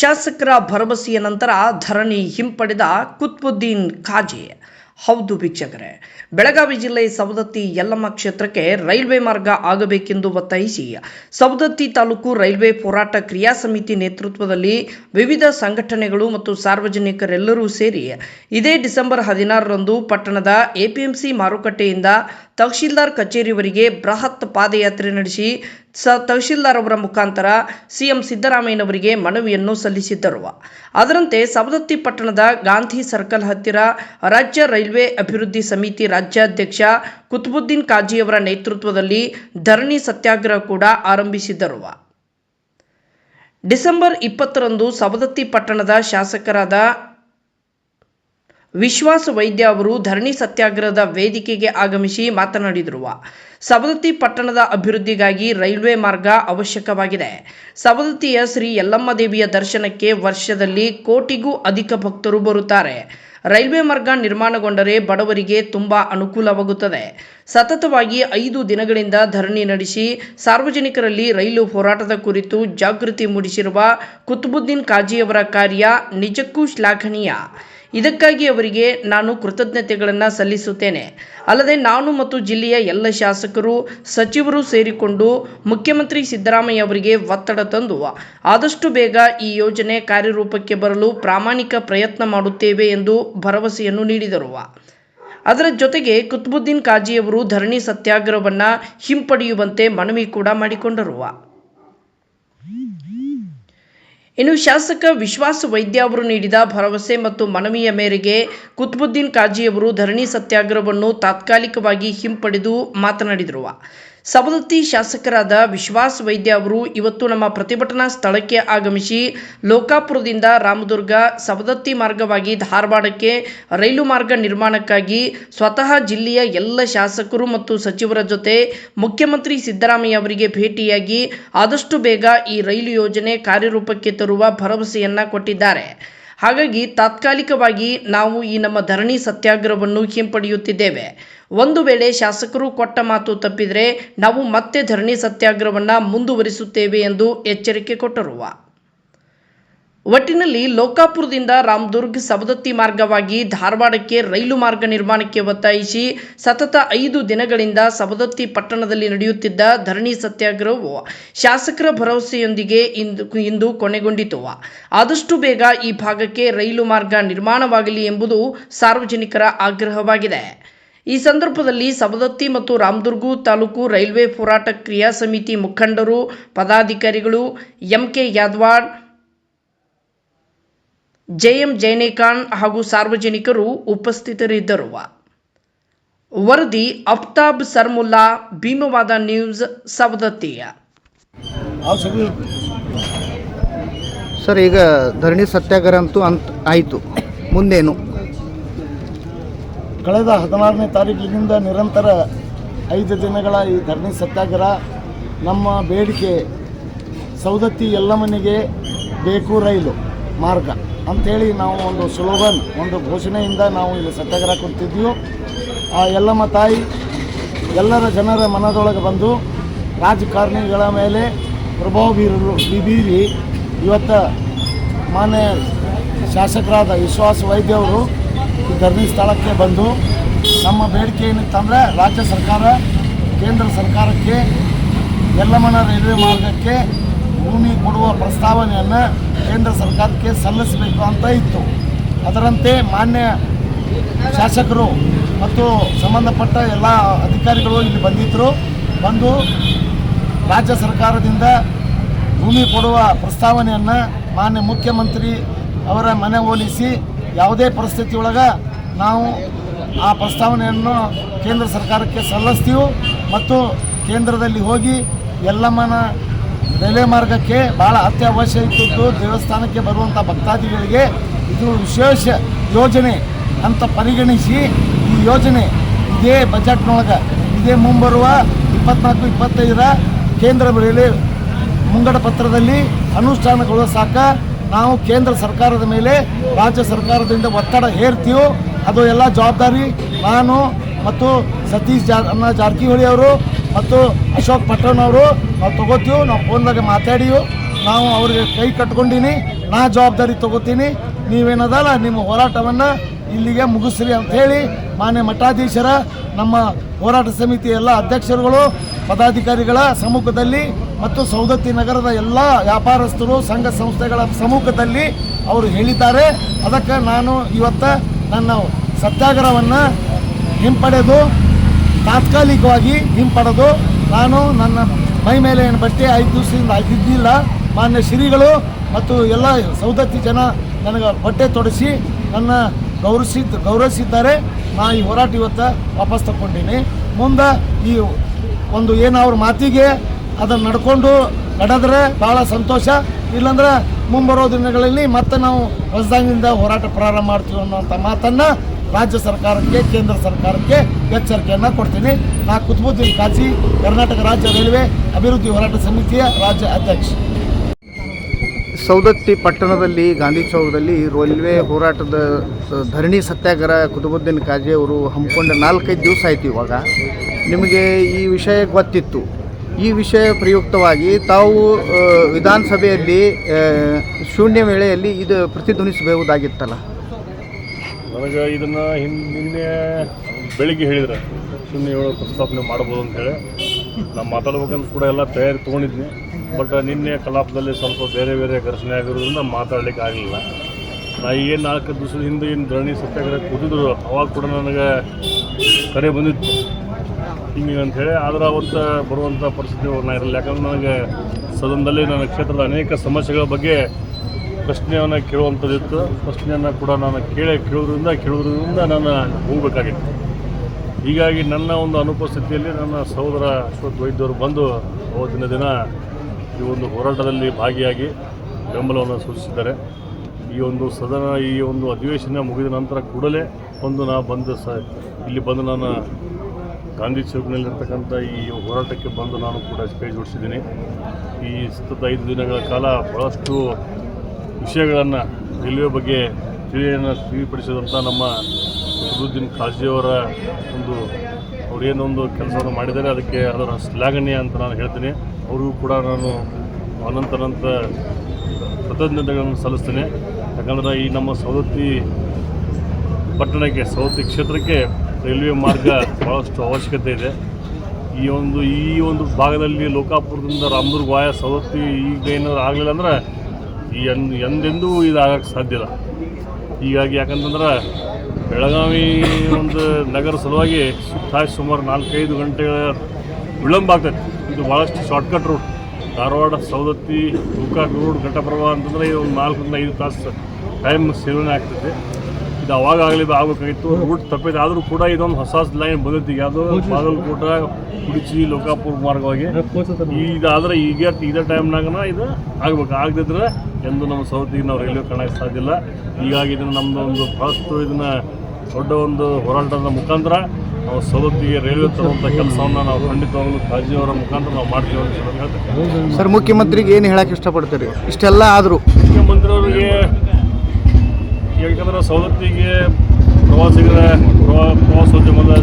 ಶಾಸಕರ ಭರವಸೆಯ ನಂತರ ಧರಣಿ ಹಿಂಪಡೆದ ಕುತ್ಬುದ್ದೀನ್ ಖಾಜಿ. ಹೌದು ವೀಕ್ಷಕರೇ, ಬೆಳಗಾವಿ ಜಿಲ್ಲೆ ಸವದತ್ತಿ ಯಲ್ಲಮ್ಮ ಕ್ಷೇತ್ರಕ್ಕೆ ರೈಲ್ವೆ ಮಾರ್ಗ ಆಗಬೇಕೆಂದು ಒತ್ತಾಯಿಸಿ ಸವದತ್ತಿ ತಾಲೂಕು ರೈಲ್ವೆ ಹೋರಾಟ ಕ್ರಿಯಾ ಸಮಿತಿ ನೇತೃತ್ವದಲ್ಲಿ ವಿವಿಧ ಸಂಘಟನೆಗಳು ಮತ್ತು ಸಾರ್ವಜನಿಕರೆಲ್ಲರೂ ಸೇರಿ ಇದೇ ಡಿಸೆಂಬರ್ ಹದಿನಾರರಂದು ಪಟ್ಟಣದ ಎಪಿಎಂಸಿ ಮಾರುಕಟ್ಟೆಯಿಂದ ತಹಶೀಲ್ದಾರ್ ಕಚೇರಿವರೆಗೆ ಬೃಹತ್ ಪಾದಯಾತ್ರೆ ನಡೆಸಿ ಸ ತಹಶೀಲ್ದಾರ್ ಅವರ ಮುಖಾಂತರ ಸಿಎಂ ಸಿದ್ದರಾಮಯ್ಯನವರಿಗೆ ಮನವಿಯನ್ನು ಸಲ್ಲಿಸಿದ್ದರು. ಅದರಂತೆ ಸವದತ್ತಿ ಪಟ್ಟಣದ ಗಾಂಧಿ ಸರ್ಕಲ್ ಹತ್ತಿರ ರಾಜ್ಯ ರೈಲ್ವೆ ಅಭಿವೃದ್ಧಿ ಸಮಿತಿ ರಾಜ್ಯಾಧ್ಯಕ್ಷ ಕುತುಬುದ್ದೀನ್ ಕಾಜಿಯವರ ನೇತೃತ್ವದಲ್ಲಿ ಧರಣಿ ಸತ್ಯಾಗ್ರಹ ಕೂಡ ಆರಂಭಿಸಿದ್ದರು. ಡಿಸೆಂಬರ್ ಇಪ್ಪತ್ತರಂದು ಸವದತ್ತಿ ಪಟ್ಟಣದ ಶಾಸಕರಾದ ವಿಶ್ವಾಸ ವೈದ್ಯ ಅವರು ಧರಣಿ ಸತ್ಯಾಗ್ರಹದ ವೇದಿಕೆಗೆ ಆಗಮಿಸಿ ಮಾತನಾಡಿದರು. ಸವದತ್ತಿ ಪಟ್ಟಣದ ಅಭಿವೃದ್ಧಿಗಾಗಿ ರೈಲ್ವೆ ಮಾರ್ಗ ಅವಶ್ಯಕವಾಗಿದೆ. ಸವದತ್ತಿಯ ಶ್ರೀ ಯಲ್ಲಮ್ಮ ದೇವಿಯ ದರ್ಶನಕ್ಕೆ ವರ್ಷದಲ್ಲಿ ಕೋಟಿಗೂ ಅಧಿಕ ಭಕ್ತರು ಬರುತ್ತಾರೆ. ರೈಲ್ವೆ ಮಾರ್ಗ ನಿರ್ಮಾಣಗೊಂಡರೆ ಬಡವರಿಗೆ ತುಂಬ ಅನುಕೂಲವಾಗುತ್ತದೆ. ಸತತವಾಗಿ ಐದು ದಿನಗಳಿಂದ ಧರಣಿ ನಡೆಸಿ ಸಾರ್ವಜನಿಕರಲ್ಲಿ ರೈಲು ಹೋರಾಟದ ಕುರಿತು ಜಾಗೃತಿ ಮೂಡಿಸಿರುವ ಕುತುಬುದ್ದೀನ್ ಕಾಜಿಯವರ ಕಾರ್ಯ ನಿಜಕ್ಕೂ ಶ್ಲಾಘನೀಯ. ಇದಕ್ಕಾಗಿ ಅವರಿಗೆ ನಾನು ಕೃತಜ್ಞತೆಗಳನ್ನು ಸಲ್ಲಿಸುತ್ತೇನೆ. ಅಲ್ಲದೆ ನಾನು ಮತ್ತು ಜಿಲ್ಲೆಯ ಎಲ್ಲ ಶಾಸಕರು, ಸಚಿವರು ಸೇರಿಕೊಂಡು ಮುಖ್ಯಮಂತ್ರಿ ಸಿದ್ದರಾಮಯ್ಯ ಅವರಿಗೆ ಒತ್ತಡ ತಂದು ಆದಷ್ಟು ಬೇಗ ಈ ಯೋಜನೆ ಕಾರ್ಯರೂಪಕ್ಕೆ ಬರಲು ಪ್ರಾಮಾಣಿಕ ಪ್ರಯತ್ನ ಮಾಡುತ್ತೇವೆ ಎಂದು ಭರವಸೆಯನ್ನು ನೀಡಿದರು ಅದರ ಜೊತೆಗೆ ಕುತ್ಬುದ್ದೀನ್ ಕಾಜಿಯವರು ಧರಣಿ ಸತ್ಯಾಗ್ರಹವನ್ನು ಹಿಂಪಡೆಯುವಂತೆ ಮನವಿ ಕೂಡ ಮಾಡಿಕೊಂಡರು ಇನ್ನು ಶಾಸಕ ವಿಶ್ವಾಸ ವೈದ್ಯ ಅವರು ನೀಡಿದ ಭರವಸೆ ಮತ್ತು ಮನವಿಯ ಮೇರೆಗೆ ಕುತ್ಬುದ್ದೀನ್ ಕಾಜಿಯವರು ಧರಣಿ ಸತ್ಯಾಗ್ರಹವನ್ನು ತಾತ್ಕಾಲಿಕವಾಗಿ ಹಿಂಪಡೆದು ಮಾತನಾಡಿದರು. ಸವದತ್ತಿ ಶಾಸಕರಾದ ವಿಶ್ವಾಸ್ ವೈದ್ಯ ಅವರು ಇವತ್ತು ನಮ್ಮ ಪ್ರತಿಭಟನಾ ಸ್ಥಳಕ್ಕೆ ಆಗಮಿಸಿ ಲೋಕಾಪುರದಿಂದ ರಾಮದುರ್ಗ ಸವದತ್ತಿ ಮಾರ್ಗವಾಗಿ ಧಾರವಾಡಕ್ಕೆ ರೈಲು ಮಾರ್ಗ ನಿರ್ಮಾಣಕ್ಕಾಗಿ ಸ್ವತಃ ಜಿಲ್ಲೆಯ ಎಲ್ಲ ಶಾಸಕರು ಮತ್ತು ಸಚಿವರ ಜೊತೆ ಮುಖ್ಯಮಂತ್ರಿ ಸಿದ್ದರಾಮಯ್ಯ ಅವರಿಗೆ ಭೇಟಿಯಾಗಿ ಆದಷ್ಟು ಬೇಗ ಈ ರೈಲು ಯೋಜನೆ ಕಾರ್ಯರೂಪಕ್ಕೆ ತರುವ ಭರವಸೆಯನ್ನ ಕೊಟ್ಟಿದ್ದಾರೆ. ಹಾಗಾಗಿ ತಾತ್ಕಾಲಿಕವಾಗಿ ನಾವು ಈ ನಮ್ಮ ಧರಣಿ ಸತ್ಯಾಗ್ರಹವನ್ನು ಹಿಂಪಡೆಯುತ್ತಿದ್ದೇವೆ. ಒಂದು ವೇಳೆ ಶಾಸಕರು ಕೊಟ್ಟ ಮಾತು ತಪ್ಪಿದರೆ ನಾವು ಮತ್ತೆ ಧರಣಿ ಸತ್ಯಾಗ್ರಹವನ್ನು ಮುಂದುವರಿಸುತ್ತೇವೆ ಎಂದು ಎಚ್ಚರಿಕೆ ಕೊಟ್ಟರು. ಒಟ್ಟಿನಲ್ಲಿ ಲೋಕಾಪುರದಿಂದ ರಾಮದುರ್ಗ್ ಸವದತ್ತಿ ಮಾರ್ಗವಾಗಿ ಧಾರವಾಡಕ್ಕೆ ರೈಲು ಮಾರ್ಗ ನಿರ್ಮಾಣಕ್ಕೆ ಒತ್ತಾಯಿಸಿ ಸತತ ಐದು ದಿನಗಳಿಂದ ಸವದತ್ತಿ ಪಟ್ಟಣದಲ್ಲಿ ನಡೆಯುತ್ತಿದ್ದ ಧರಣಿ ಸತ್ಯಾಗ್ರಹವು ಶಾಸಕರ ಭರವಸೆಯೊಂದಿಗೆ ಇಂದು ಇಂದು ಕೊನೆಗೊಂಡಿತು. ಆದಷ್ಟು ಬೇಗ ಈ ಭಾಗಕ್ಕೆ ರೈಲು ಮಾರ್ಗ ನಿರ್ಮಾಣವಾಗಲಿ ಎಂಬುದು ಸಾರ್ವಜನಿಕರ ಆಗ್ರಹವಾಗಿದೆ. ಈ ಸಂದರ್ಭದಲ್ಲಿ ಸವದತ್ತಿ ಮತ್ತು ರಾಮದುರ್ಗು ತಾಲೂಕು ರೈಲ್ವೆ ಹೋರಾಟ ಕ್ರಿಯಾ ಸಮಿತಿ ಮುಖಂಡರು, ಪದಾಧಿಕಾರಿಗಳು ಎಂಕೆ ಯಾದವಾಡ್ ಜೆಎಂ ಜೈನೇಖಾನ್ ಹಾಗೂ ಸಾರ್ವಜನಿಕರು ಉಪಸ್ಥಿತರಿದ್ದರು. ವರದಿ ಅಫ್ತಾಬ್ ಸರ್ಮುಲ್ಲಾ ಭೀಮವಾದ ನ್ಯೂಸ್ ಸವದತ್ತಿಯ ಸರ್ ಈಗ ಧರಣಿ ಸತ್ಯಾಗ್ರಹ ಅಂತೂ ಅಂತ ಆಯಿತು. ಮುಂದೇನು? ಕಳೆದ ಹದಿನಾರನೇ ತಾರೀಕಿನಿಂದ ನಿರಂತರ ಐದು ದಿನಗಳ ಈ ಧರಣಿ ಸತ್ಯಾಗ್ರಹ ನಮ್ಮ ಬೇಡಿಕೆ. ಸೌದತ್ತಿ ಮನೆಗೆ ಬೇಕು ರೈಲು. ಮಾರ್ಗ ಅಂಥೇಳಿ ನಾವು ಒಂದು ಸ್ಲೋಗನ್ ಒಂದು ಘೋಷಣೆಯಿಂದ ನಾವು ಇಲ್ಲಿ ಸತ್ಯಾಗ್ರಹ ಕೊಡ್ತಿದ್ವಿ ಆ ಎಲ್ಲಮ್ಮ ತಾಯಿ, ಎಲ್ಲರ ಜನರ ಮನದೊಳಗೆ ಬಂದು ರಾಜಕಾರಣಿಗಳ ಮೇಲೆ ಪ್ರಭಾವ ಬೀರಲು ಬೀರಿ ಇವತ್ತು ಮಾನ್ಯ ಶಾಸಕರಾದ ವಿಶ್ವಾಸ ವೈದ್ಯವರು ಈ ಧರಣಿ ಸ್ಥಳಕ್ಕೆ ಬಂದು ನಮ್ಮ ಬೇಡಿಕೆ ಏನಿತ್ತಂದರೆ ರಾಜ್ಯ ಸರ್ಕಾರ, ಕೇಂದ್ರ ಸರ್ಕಾರಕ್ಕೆ, ಎಲ್ಲಮ್ಮನ ರೈಲ್ವೆ ಮಾರ್ಗಕ್ಕೆ ಭೂಮಿ ಕೊಡುವ ಪ್ರಸ್ತಾವನೆಯನ್ನು ಕೇಂದ್ರ ಸರ್ಕಾರಕ್ಕೆ ಸಲ್ಲಿಸಬೇಕು ಅಂತ ಇತ್ತು. ಅದರಂತೆ ಮಾನ್ಯ ಶಾಸಕರು ಮತ್ತು ಸಂಬಂಧಪಟ್ಟ ಎಲ್ಲ ಅಧಿಕಾರಿಗಳು ಇಲ್ಲಿ ಬಂದಿದ್ದರು ಬಂದು ರಾಜ್ಯ ಸರ್ಕಾರದಿಂದ ಭೂಮಿ ಕೊಡುವ ಪ್ರಸ್ತಾವನೆಯನ್ನು ಮಾನ್ಯ ಮುಖ್ಯಮಂತ್ರಿ ಅವರ ಮನೆ ಹೋಲಿಸಿ ಯಾವುದೇ ಪರಿಸ್ಥಿತಿ ಒಳಗೆ ನಾವು ಆ ಪ್ರಸ್ತಾವನೆಯನ್ನು ಕೇಂದ್ರ ಸರ್ಕಾರಕ್ಕೆ ಸಲ್ಲಿಸ್ತೀವಿ ಮತ್ತು ಕೇಂದ್ರದಲ್ಲಿ ಹೋಗಿ ಎಲ್ಲಮ್ಮನ ರೈಲ್ವೆ ಮಾರ್ಗಕ್ಕೆ ಭಾಳ ಅತ್ಯವಶ್ಯ ಇದ್ದದ್ದು ದೇವಸ್ಥಾನಕ್ಕೆ ಬರುವಂಥ ಭಕ್ತಾದಿಗಳಿಗೆ ಇದು ವಿಶೇಷ ಯೋಜನೆ ಅಂತ ಪರಿಗಣಿಸಿ ಈ ಯೋಜನೆ ಇದೇ ಬಜೆಟ್ನೊಳಗೆ. ಇದೇ ಮುಂಬರುವ ಇಪ್ಪತ್ನಾಲ್ಕು, ಇಪ್ಪತ್ತೈದರ ಕೇಂದ್ರ ರೈಲ್ವೆ ಮುಂಗಡ ಪತ್ರದಲ್ಲಿ ಅನುಷ್ಠಾನಗೊಳಿಸಾಕ ನಾವು ಕೇಂದ್ರ ಸರ್ಕಾರದ ಮೇಲೆ, ರಾಜ್ಯ ಸರ್ಕಾರದಿಂದ ಒತ್ತಡ ಹೇರ್ತೀವೋ, ಅದು ಎಲ್ಲ ಜವಾಬ್ದಾರಿ ನಾನು ಮತ್ತು ಸತೀಶ್ ಜಾರ್ ಜಾರಕಿಹೊಳಿ ಅವರು ಮತ್ತು ಅಶೋಕ್ ಪಟ್ಟಣ್ ಅವರು, ನಾವು ತೊಗೋತೀವಿ, ನಾವು ಫೋನ್ದಾಗ ಮಾತಾಡೀವಿ ನಾವು ಅವ್ರಿಗೆ ಕೈ ಕಟ್ಕೊಂಡಿನಿ, ನಾ ಜವಾಬ್ದಾರಿ ತಗೋತೀನಿ. ನೀವೇನದಲ್ಲ ನಿಮ್ಮ ಹೋರಾಟವನ್ನು ಇಲ್ಲಿಗೆ ಮುಗಿಸ್ರಿ ಅಂತ ಹೇಳಿ ಮಾನ್ಯ ಮಠಾಧೀಶರ, ನಮ್ಮ ಹೋರಾಟ ಸಮಿತಿ ಎಲ್ಲ ಅಧ್ಯಕ್ಷರುಗಳು, ಪದಾಧಿಕಾರಿಗಳ ಸಮ್ಮುಖದಲ್ಲಿ ಮತ್ತು ಸೌದತ್ತಿ ನಗರದ ಎಲ್ಲ ವ್ಯಾಪಾರಸ್ಥರು, ಸಂಘ ಸಂಸ್ಥೆಗಳ ಸಮ್ಮುಖದಲ್ಲಿ ಅವರು ಹೇಳಿದ್ದಾರೆ. ಅದಕ್ಕೆ ನಾನು ಇವತ್ತು ನನ್ನ ಸತ್ಯಾಗ್ರಹವನ್ನು ಹಿಂಪಡೆದು ತಾತ್ಕಾಲಿಕವಾಗಿ ಹಿಂಪಡೆದು ನಾನು ನನ್ನ ಮೈ ಮೇಲೆ ಏನು ಬಟ್ಟೆ ಐದು ದಿವಸದಿಂದ ಆಗಿದ್ದಿಲ್ಲ ಮಾನ್ಯ ಶ್ರೀಗಳು ಮತ್ತು ಎಲ್ಲ ಸೌದತ್ತಿ ಜನ ನನಗೆ ಬಟ್ಟೆ ತೊಡಸಿ ನನ್ನ ಗೌರವಿಸಿದ್ದು ಗೌರವಿಸಿದ್ದಾರೆ. ನಾ ಈ ಹೋರಾಟ ಇವತ್ತು ವಾಪಸ್ ತಗೊಂಡೀನಿ ಮುಂದೆ ಈ ಒಂದು ಏನು ಅವ್ರ ಮಾತಿಗೆ ಅದನ್ನು ನಡ್ಕೊಂಡು ನಡೆದ್ರೆ ಭಾಳ ಸಂತೋಷ. ಇಲ್ಲಾಂದ್ರೆ ಮುಂಬರೋ ದಿನಗಳಲ್ಲಿ ಮತ್ತೆ ನಾವು ಹೊಸದಾಗಿಂದ ಹೋರಾಟ ಪ್ರಾರಂಭ ಮಾಡ್ತೀವಿ ಅನ್ನೋಂಥ ಮಾತನ್ನು ರಾಜ್ಯ ಸರ್ಕಾರಕ್ಕೆ, ಕೇಂದ್ರ ಸರ್ಕಾರಕ್ಕೆ ಎಚ್ಚರಿಕೆಯನ್ನು ಕೊಡ್ತೀನಿ. ನಾ ಕುತುಬುದ್ದೀನ್ ಕಾಜಿ, ಕರ್ನಾಟಕ ರಾಜ್ಯ ರೈಲ್ವೆ ಅಭಿವೃದ್ಧಿ ಹೋರಾಟ ಸಮಿತಿಯ ರಾಜ್ಯ ಅಧ್ಯಕ್ಷ. ಸೌದತ್ತಿ ಪಟ್ಟಣದಲ್ಲಿ, ಗಾಂಧಿ ಚೌಕದಲ್ಲಿ ರೈಲ್ವೆ ಹೋರಾಟದ ಧರಣಿ ಸತ್ಯಾಗ್ರಹ ಕುತುಬುದ್ದೀನ್ ಕಾಜಿ ಅವರು ಹಮ್ಮಿಕೊಂಡ ನಾಲ್ಕೈದು ದಿವಸ ಆಯ್ತು ಇವಾಗ. ನಿಮಗೆ ಈ ವಿಷಯ ಗೊತ್ತಿತ್ತು. ಈ ವಿಷಯ ಪ್ರಯುಕ್ತವಾಗಿ ತಾವು ವಿಧಾನಸಭೆಯಲ್ಲಿ ಶೂನ್ಯ ವೇಳೆಯಲ್ಲಿ ಇದು ಪ್ರತಿಧ್ವನಿಸಬಹುದಾಗಿತ್ತಲ್ಲ. ನನಗೆ ಇದನ್ನು ಹಿಂದೆ ನಿನ್ನೆ ಬೆಳಿಗ್ಗೆ ಹೇಳಿದ್ರೆ. ಸುಮ್ಮನೆ ಹೇಳೋ ಪ್ರಸ್ತಾಪನೆ ಮಾಡ್ಬೋದು ಅಂತೇಳಿ ನಾನು ಮಾತಾಡ್ಬೇಕಂತ ಕೂಡ ಎಲ್ಲ ತಯಾರಿ ತೊಗೊಂಡಿದ್ನಿ. ಬಟ್ ನಿನ್ನೆ ಕಲಾಪದಲ್ಲಿ ಸ್ವಲ್ಪ ಬೇರೆ ಬೇರೆ ಘರ್ಷಣೆ ಆಗಿರೋದ್ರಿಂದ ಮಾತಾಡ್ಲಿಕ್ಕೆ ಆಗಲಿಲ್ಲ. ನಾ ಏನು ನಾಲ್ಕು ದಿವಸದ ಹಿಂದೆ ಏನು ಧರಣಿ ಸತ್ಯಾಗ್ರಹ ಕೂತಿದ್ರು, ಅವಾಗ ಕೂಡ ನನಗೆ ಕರೆ ಬಂದಿತ್ತು. ಹಿಂಗೆ ಅಂಥೇಳಿ ಆದ್ರೆ ಅವತ್ತು ಬರುವಂಥ ಪರಿಸ್ಥಿತಿ ನಾ ಇರಲಿಲ್ಲ. ಯಾಕಂದ್ರೆ ನನಗೆ ಸದನದಲ್ಲಿ ನನ್ನ ಕ್ಷೇತ್ರದ ಅನೇಕ ಸಮಸ್ಯೆಗಳ ಬಗ್ಗೆ ಪ್ರಶ್ನೆಯನ್ನು ಕೇಳುವಂಥದ್ದಿತ್ತು ಪ್ರಶ್ನೆಯನ್ನು ಕೂಡ ನಾನು ಕೇಳಿ ಕೇಳೋದ್ರಿಂದ ಕೇಳೋದ್ರಿಂದ ನಾನು ಹೋಗಬೇಕಾಗಿತ್ತು. ಹೀಗಾಗಿ ನನ್ನ ಒಂದು ಅನುಪಸ್ಥಿತಿಯಲ್ಲಿ ನನ್ನ ಸಹೋದರ ವೈದ್ಯರು ಬಂದು ಅವತ್ತಿನ ದಿನ ಈ ಒಂದು ಹೋರಾಟದಲ್ಲಿ ಭಾಗಿಯಾಗಿ ಬೆಂಬಲವನ್ನು ಸೂಚಿಸಿದ್ದಾರೆ. ಈ ಒಂದು ಸದನ, ಈ ಒಂದು ಅಧಿವೇಶನ ಮುಗಿದ ನಂತರ ಕೂಡಲೇ ಒಂದು ನಾ ಬಂದು ಸ, ಇಲ್ಲಿ ಬಂದು ನಾನು ಗಾಂಧಿ ಚೌಕ್ನಲ್ಲಿರ್ತಕ್ಕಂಥ ಈ ಹೋರಾಟಕ್ಕೆ ಬಂದು ನಾನು ಕೂಡ ಕೈ ಜೋಡಿಸಿದ್ದೀನಿ ಈ ಸತತ ಐದು ದಿನಗಳ ಕಾಲ ಭಾಳಷ್ಟು ವಿಷಯಗಳನ್ನು ರೈಲ್ವೆ ಬಗ್ಗೆ ತಿಳಿಯನ್ನು ತಿಳಿಪಡಿಸಿದಂಥ ನಮ್ಮ ಅಸದುದ್ದೀನ್ ಖಾಜಿಯವರ ಒಂದು ಅವರೇನೊಂದು ಕೆಲಸವನ್ನು ಮಾಡಿದ್ದಾರೆ, ಅದಕ್ಕೆ ಅದರ ಶ್ಲಾಘನೀಯ ಅಂತ ನಾನು ಹೇಳ್ತೀನಿ. ಅವ್ರಿಗೂ ಕೂಡ ನಾನು ಅನಂತನಂತ ಕೃತಜ್ಞತೆಗಳನ್ನು ಸಲ್ಲಿಸ್ತೇನೆ. ಯಾಕಂದರೆ ಈ ನಮ್ಮ ಸವದತ್ತಿ ಪಟ್ಟಣಕ್ಕೆ, ಸವದತ್ತಿ ಕ್ಷೇತ್ರಕ್ಕೆ ರೈಲ್ವೆ ಮಾರ್ಗ ಭಾಳಷ್ಟು ಅವಶ್ಯಕತೆ ಇದೆ. ಈ ಒಂದು ಈ ಒಂದು ಭಾಗದಲ್ಲಿ ಲೋಕಾಪುರದಿಂದ ರಾಮದುರ್ಗ ವಾಯ ಸವದತ್ತಿ ಈಗ ಏನಾದರೂ ಆಗಲಿಲ್ಲ ಅಂದ್ರೆ ಈ ಎನ್, ಎಂದೆಂದೂ ಇದಾಗಕ್ಕೆ ಸಾಧ್ಯ ಇಲ್ಲ. ಹೀಗಾಗಿ ಯಾಕಂತಂದ್ರೆ ಬೆಳಗಾವಿ ಒಂದು ನಗರ ಸಲುವಾಗಿ ಸುತ್ತ ಸುಮಾರು ನಾಲ್ಕೈದು ಗಂಟೆಗಳ ವಿಳಂಬ ಆಗ್ತೈತೆ. ಇದು ಭಾಳಷ್ಟು shortcut road Dharwad, Savadatti, Gokak road Ghataprabha ಅಂತಂದ್ರೆ ಒಂದು ನಾಲ್ಕರಿಂದ ಐದು ತಾಸು ಟೈಮ್ ಸೇವನೆ ಆಗ್ತೈತೆ. ಇದು ಅವಾಗಲಿ ಆಗಬೇಕಾಗಿತ್ತು ರೂಟ್ ತಪ್ಪಿದೆ ಆದರೂ ಕೂಡ ಇದೊಂದು ಹೊಸ ಲೈನ್ ಬಂದಿತ್ತು. ಯಾವುದು ಅದು ಬಾಗಲಕೋಟ ಕುಡಿಚಿ ಲೋಕಾಪುರ ಮಾರ್ಗವಾಗಿ ಇದಾದ್ರೆ ಈಗ ಇದೇ ಟೈಮ್ನಾಗನ ಇದು ಆಗ್ಬೇಕು. ಆಗದಿದ್ರೆ ಎಂದು ನಮ್ಮ ಸೌತಿಗೆ ನಾವು ರೈಲ್ವೆ ಕಾಣಕ್ಕೆ ಸಾಧ್ಯ ಇಲ್ಲ. ಹೀಗಾಗಿ ಇದನ್ನು ನಮ್ಮದು ಒಂದು ಫಸ್ಟ್ ಇದನ್ನು ದೊಡ್ಡ ಒಂದು ಹೋರಾಟದ ಮುಖಾಂತರ ನಾವು ಸೌದತ್ತಿಗೆ ರೈಲ್ವೆ ತರುವಂಥ ಕೆಲಸವನ್ನು ನಾವು ಖಂಡಿತವಾಗಲೂ ಕಾಜಿಯವರ ಮುಖಾಂತರ ನಾವು ಮಾಡ್ತೀವಿ ಅಂತ ಹೇಳ್ತೇವೆ ಸರ್ ಮುಖ್ಯಮಂತ್ರಿಗೆ ಏನು ಹೇಳಕ್ಕೆ ಇಷ್ಟಪಡ್ತೀರಿ? ಇಷ್ಟೆಲ್ಲ ಆದರೂ. ಮುಖ್ಯಮಂತ್ರಿಯವರಿಗೆ ಯಾಕಂದ್ರೆ ಸವಲತ್ತಿಗೆ ಪ್ರವಾಸಿಗರ ಪ್ರವಾಸೋದ್ಯಮದ